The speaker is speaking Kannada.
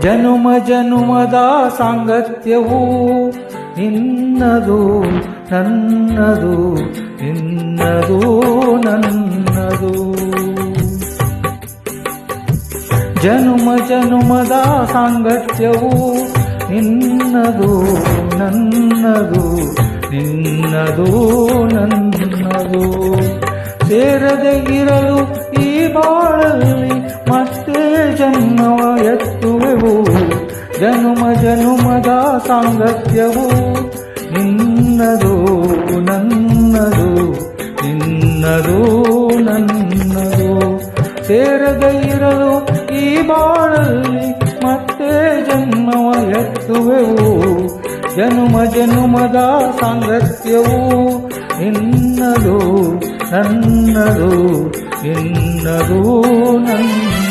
ಜನುಮ ಜನುಮದ ಸಾಂಗತ್ಯವು ನಿನ್ನದು, ನನ್ನದು ನಿನ್ನದು, ನನ್ನದು. ಜನುಮ ಜನುಮದ ಸಾಂಗತ್ಯವು ನಿನ್ನದು, ನನ್ನದು ನಿನ್ನದು, ನನ್ನದು. ಸೇರದೆ ಇರಲು ಈ ಜನ್ಮವ ಎತ್ತುವೆವು ಜನುಮ ಜನುಮದ ಸಾಂಗತ್ಯವು ನಿನ್ನದು ನನ್ನದು ನಿನ್ನದು ನನ್ನದು. ಸೇರದೆ ಈ ಬಾಳಲ್ಲಿ ಮತ್ತೆ ಜನ್ಮವ ಎತ್ತುವೆವು, ಜನುಮ ಜನುಮದ ಸಾಂಗತ್ಯವು ನಿನ್ನದು ನನ್ನದು ನಿನ್ನದು ನನ್ನದು.